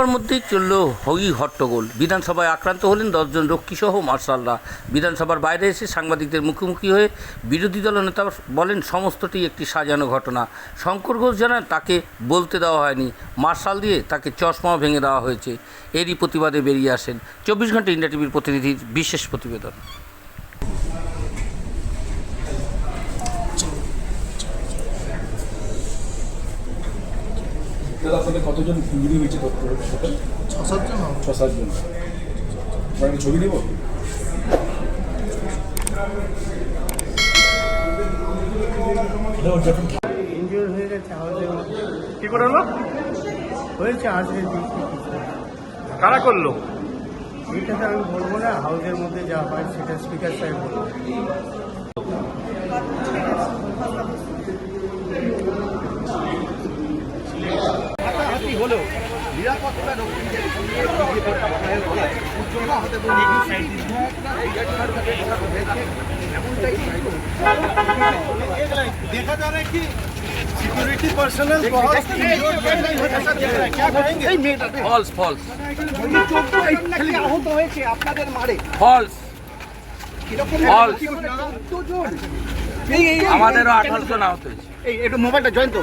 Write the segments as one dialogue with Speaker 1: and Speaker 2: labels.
Speaker 1: তার মধ্যেই চলল হই হট্টগোল। বিধানসভায় আক্রান্ত হলেন দশজন রক্ষীসহ মার্শালরা। বিধানসভার বাইরে এসে সাংবাদিকদের মুখোমুখি হয়ে বিরোধী দল নেতা বলেন, সমস্তটি একটি সাজানো ঘটনা। শঙ্কর ঘোষ জানান, তাকে বলতে দেওয়া হয়নি। মার্শাল দিয়ে তাকে চশমাও ভেঙে দেওয়া হয়েছে। এরই প্রতিবাদে বেরিয়ে আসেন। চব্বিশ ঘণ্টা ইন্ডিয়া টিভির প্রতিনিধির বিশেষ প্রতিবেদন।
Speaker 2: দাদা আপনাদের কতজন ইঞ্জুরি হয়েছে টোটাল
Speaker 3: ছ সাতজন।
Speaker 2: ছ সাতজন কি ছবি নেব যখন
Speaker 3: হয়ে গেছে
Speaker 4: কি করে হলো?
Speaker 3: হয়েছে আজকে
Speaker 4: কারা করল?
Speaker 3: এইটা তো আমি বলব না হাউসের মধ্যে যা হয় সেটা স্পিকার সাহেব বলব।
Speaker 5: देखा जा रहा है कि सिक्योरिटी पर्सनल बहुत क्या कहेंगे
Speaker 1: ফলস ফলস
Speaker 5: খালি আহত হয়েছে আপনাদের মারে
Speaker 1: ফলস
Speaker 5: কিরকম
Speaker 1: False.
Speaker 5: কতজন
Speaker 1: আমাদেরও আঠারোশো না হতে হয়েছে
Speaker 5: এই একটু মোবাইলটা জয়েন তো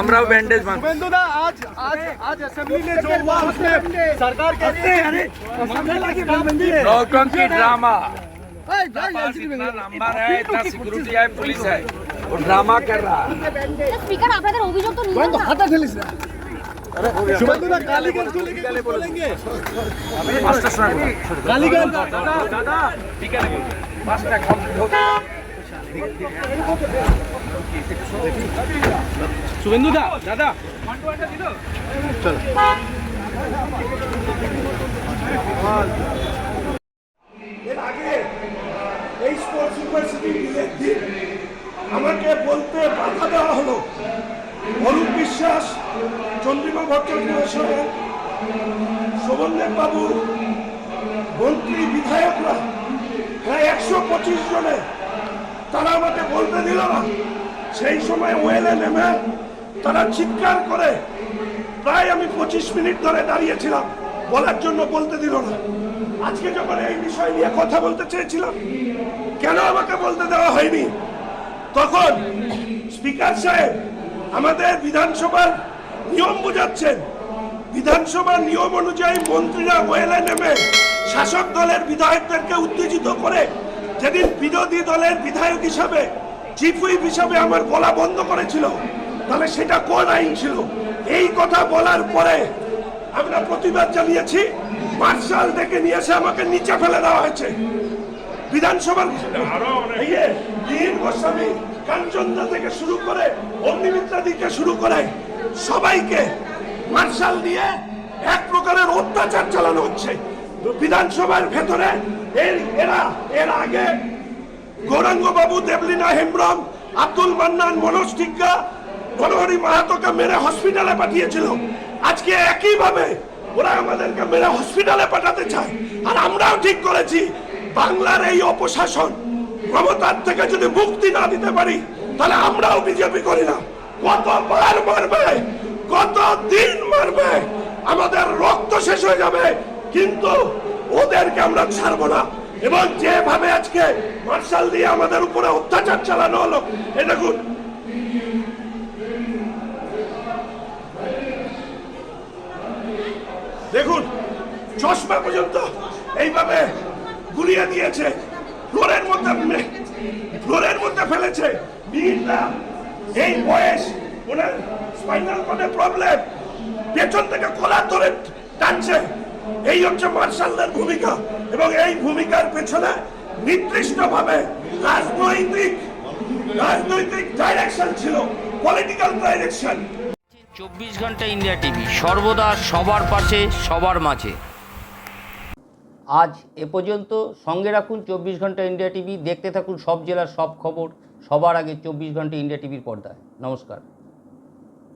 Speaker 1: আমরাও ব্যান্ডেজ বাঁধ
Speaker 5: शुभेंदुदा आज आज आज असेंबली में जो हुआ उसमें सरकार कहते हैं अरे मामले लगी पाबंदी है
Speaker 1: लोगों की ड्रामा
Speaker 5: ए, जाए, जाए,
Speaker 1: इतना नंबर है इतना सिक्योरिटी है पुलिस है वो ड्रामा कर रहा है
Speaker 6: স্পিকার আপনাদের অভিযোগ তো নিলেন
Speaker 5: জয়েন তো
Speaker 6: না
Speaker 5: হাতা ঠেলিস না शुभेंदुदा कालीगंज को लेके कुछ बोलेंगे कालीगंज
Speaker 4: শুভেন্দুদা, দাদা।
Speaker 7: এর আগে এই দিন আমাকে বলতে বাধা দেওয়া হলো। অরূপ বিশ্বাস, চন্দ্রিমা ভট্টাচার্য শোভনদেব বাবু মন্ত্রী, বিধায়করা, প্রায় একশো পঁচিশ জনে তারা আমাকে বলতে দিল না। সেই সময় ওয়েলে নেমে তারা চিৎকার করে। প্রায় আমি পঁচিশ মিনিট ধরে দাঁড়িয়েছিলাম, বলার জন্য বলতে দিল না। আজকে যখন এই বিষয় নিয়ে কথা বলতে চেয়েছিলাম, কেন আমাকে বলতে দেওয়া হয়নি? তখন স্পিকার সাহেব আমাদের বিধানসভার নিয়ম বোঝাচ্ছেন। বিধানসভার নিয়ম অনুযায়ী মন্ত্রীরা ওয়েলে নেমে শাসক দলের বিধায়কদেরকে উত্তেজিত করে যেদিন বিরোধী দলের বিধায়ক হিসাবে চিফ হুইপ হিসাবে আমার গলা বন্ধ করেছিল, তাহলে সেটা কোন আইন ছিল? এই কথা বলার পরে আমরা প্রতিবাদ জানিয়েছি, মার্শাল ডেকে নিয়ে এসে আমাকে নিচে ফেলে দেওয়া হয়েছে। বিধানসভার এই গোস্বামী থেকে শুরু করে অগ্নিমিত্রা দিকে শুরু করে সবাইকে মার্শাল দিয়ে এক প্রকারের অত্যাচার চালানো হচ্ছে। বিধানসভার ভেতরে এর, এরা আগে গৌরাঙ্গ বাবু দেবলীনা হেমব্রম, আব্দুল মান্নান, মনোজ টিগ্গা মনোহরি মাহাতোকে মেরে হসপিটালে পাঠিয়েছিল। আজকে একইভাবে ওরা আমাদেরকে মেরে হসপিটালে পাঠাতে চায়। আর আমরাও ঠিক করেছি, বাংলার এই অপশাসন ক্ষমতার থেকে যদি মুক্তি না দিতে পারি, তাহলে আমরাও বিজেপি করি না। কতবার মারবে কত দিন মারবে, আমাদের রক্ত শেষ হয়ে যাবে। কিন্তু ওদেরকে আমরা ছাড়বো না। এবং যেভাবে আজকে মার্শাল দিয়ে আমাদের উপরে অত্যাচার চালানো হলো, এ দেখুন। দেখুন, চশমা পর্যন্ত এইভাবে গুলিয়ে দিয়েছে। ফ্লোরের মধ্যে ফ্লোরের মধ্যে ফেলেছে। এই বয়স, ওনার স্পাইনাল কর্ডে প্রবলেম পেছন থেকে কলার ধরে টানছে। এই হচ্ছে মার্শালদের ভূমিকা এবং এই ভূমিকার পেছনে নির্দিষ্টভাবে রাজনৈতিক রাজনৈতিক ডাইরেকশন ছিল পলিটিক্যাল ডাইরেকশন
Speaker 1: চব্বিশ ঘণ্টা ইন্ডিয়া টিভি সর্বদা সবার পাশে সবার মাঝে। আজ এ পর্যন্ত সঙ্গে রাখুন চব্বিশ ঘণ্টা ইন্ডিয়া টিভি দেখতে থাকুন সব জেলার সব খবর সবার আগে চব্বিশ ঘণ্টা ইন্ডিয়া টিভির পর্দায়। নমস্কার।